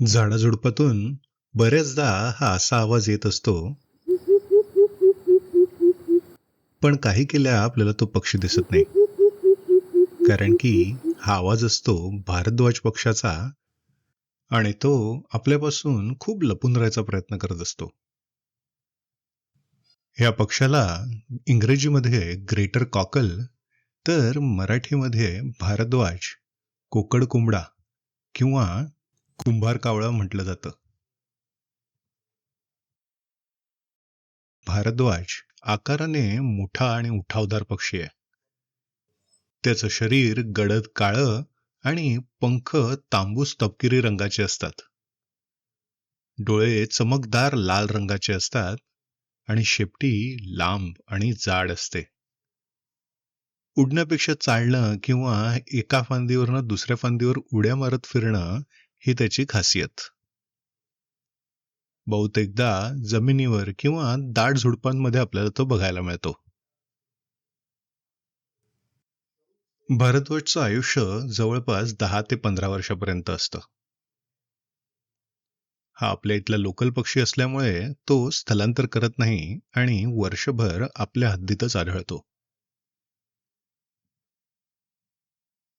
झाडाझुडपातून बऱ्याचदा हा असा आवाज येत असतो. पण काही केल्या आपल्याला तो पक्षी दिसत नाही. कारण की हा आवाज असतो भारद्वाज पक्षाचा आणि तो आपल्यापासून खूप लपून राहायचा प्रयत्न करत असतो. ह्या पक्षाला इंग्रजीमध्ये ग्रेटर कॉकल तर मराठीमध्ये भारद्वाज कोकड कोंबडा किंवा कुंभार कावळा म्हटलं जातं. भारद्वाज आकाराने मोठा आणि उठावदार पक्षी आहे. त्याचं शरीर गडद काळं आणि पंख तांबूस तपकिरी रंगाचे असतात. डोळे चमकदार लाल रंगाचे असतात आणि शेपटी लांब आणि जाड असते. उडण्यापेक्षा चालणं किंवा एका फांदीवरनं दुसऱ्या फांदीवर उड्या मारत फिरणं ही त्याची खासियत. बहुतेकदा जमिनीवर किंवा दाट झुडपांमध्ये आपल्याला तो बघायला मिळतो. भारद्वाजचं आयुष्य जवळपास दहा ते पंधरा वर्षापर्यंत असतं. हा आपल्या इथला लोकल पक्षी असल्यामुळे तो स्थलांतर करत नाही आणि वर्षभर आपल्या हद्दीतच आढळतो.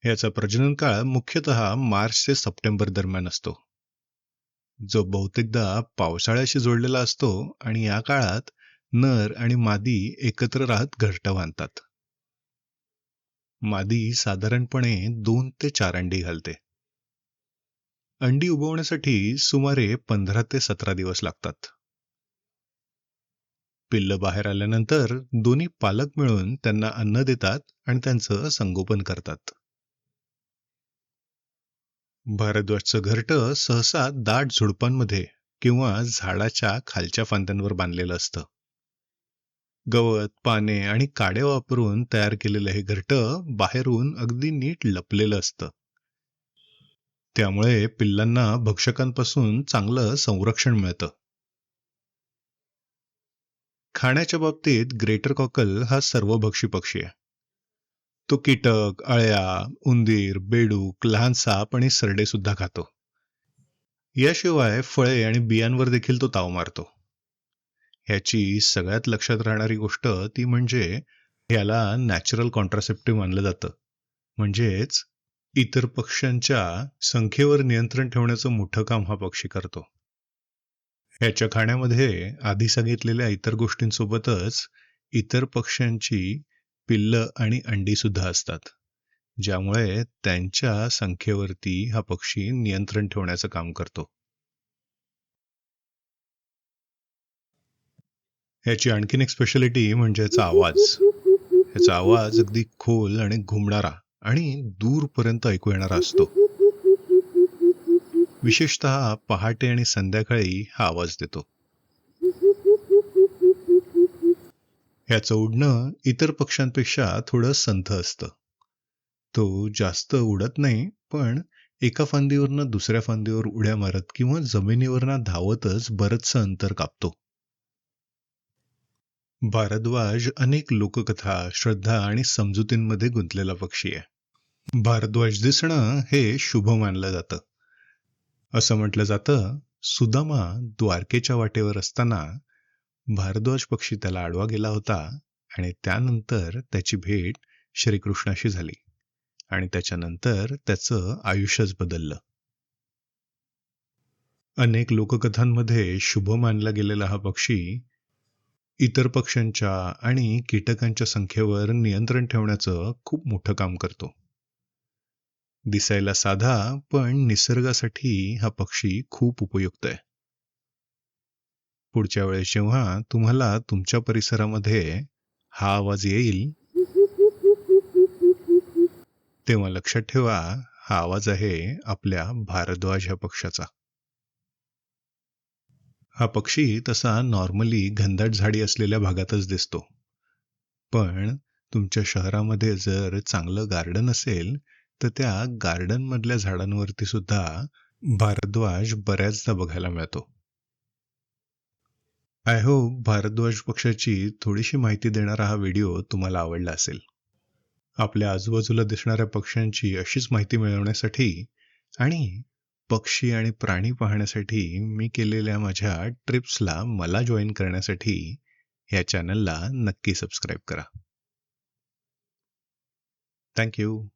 याचा प्रजनन काळ मुख्यतः मार्च ते सप्टेंबर दरम्यान असतो. जो बहुतेकदा पावसाळ्याशी जोडलेला असतो आणि या काळात नर आणि मादी एकत्र राहत घरटं बांधतात. मादी साधारणपणे दोन ते चार अंडी घालते. अंडी उबवण्यासाठी सुमारे पंधरा ते सतरा दिवस लागतात. पिल्ल बाहेर आल्यानंतर दोन्ही पालक मिळून त्यांना अन्न देतात आणि त्यांचं संगोपन करतात. भारद्वाजचं घरटं सहसा दाट झुडपांमध्ये किंवा झाडाच्या खालच्या फांद्यांवर बांधलेलं असतं. गवत पाने आणि काड्या वापरून तयार केलेलं हे घरटं बाहेरून अगदी नीट लपलेलं असतं. त्यामुळे पिल्लांना भक्षकांपासून चांगलं संरक्षण मिळतं. खाण्याच्या बाबतीत ग्रेटर कॉकल हा सर्वभक्षी पक्षी आहे. तो कीटक अळ्या उंदीर बेडूक लहान साप आणि सरडे सुद्धा खातो. याशिवाय फळे आणि बियांवर देखील तो ताव मारतो. ह्याची सगळ्यात लक्षात राहणारी गोष्ट ती म्हणजे याला नॅचरल कॉन्ट्रासेप्टिव्ह मानलं जातं. म्हणजेच इतर पक्ष्यांच्या संख्येवर नियंत्रण ठेवण्याचं मोठं काम हा पक्षी करतो. ह्याच्या खाण्यामध्ये आधी सांगितलेल्या इतर गोष्टींसोबतच इतर पक्ष्यांची पिल्ल आणि अंडी सुद्धा असतात ज्यामुळे त्यांच्या संख्येवरती हा पक्षी नियंत्रण ठेवण्याचं काम करतो. याची आणखीन एक स्पेशालिटी म्हणजे याचा आवाज. याचा आवाज अगदी खोल आणि घुमणारा आणि दूरपर्यंत ऐकू येणारा असतो. विशेषतः पहाटे आणि संध्याकाळी हा आवाज देतो. ह्याचं उडणं इतर पक्ष्यांपेक्षा थोडं संथ असतं. तो जास्त उडत नाही पण एका फांदीवरनं दुसऱ्या फांदीवर उड्या मारत किंवा जमिनीवरनं धावतच बरचसं अंतर कापतो. भारद्वाज अनेक लोककथा श्रद्धा आणि समजुतींमध्ये गुंतलेला पक्षी आहे. भारद्वाज दिसणं हे शुभ मानलं जातं. असं म्हटलं जातं सुदामा द्वारकेच्या वाटेवर असताना भारद्वाज पक्षी त्याला आडवा गेला होता आणि त्यानंतर त्याची भेट श्रीकृष्णाशी झाली आणि त्याच्यानंतर त्याचं आयुष्यच बदललं. अनेक लोककथांमध्ये शुभ मानला गेलेला हा पक्षी इतर पक्ष्यांच्या आणि कीटकांच्या संख्येवर नियंत्रण ठेवण्याचं खूप मोठं काम करतो. दिसायला साधा पण निसर्गासाठी हा पक्षी खूप उपयुक्त आहे. पुढच्या वेळेस जेव्हा तुम्हाला तुमच्या परिसरामध्ये हा आवाज येईल तेव्हा लक्षात ठेवा हा आवाज आहे आपल्या भारद्वाज ह्या पक्षाचा. हा पक्षी तसा नॉर्मली घनदाट झाडी असलेल्या भागातच दिसतो. पण तुमच्या शहरामध्ये जर चांगलं गार्डन असेल तर त्या गार्डन मधल्या झाडांवरती सुद्धा भारद्वाज बऱ्याचदा बघायला मिळतो. आय होप भारद्वाज पक्षाची थोडीशी माहिती देणारा हा व्हिडिओ तुम्हाला आवडला असेल. आपल्या आजूबाजूला दिसणाऱ्या पक्ष्यांची अशीच माहिती मिळवण्यासाठी आणि पक्षी आणि प्राणी पाहण्यासाठी मी केलेल्या माझ्या ट्रिप्सला मला जॉईन करण्यासाठी या चॅनलला नक्की सबस्क्राईब करा. थँक्यू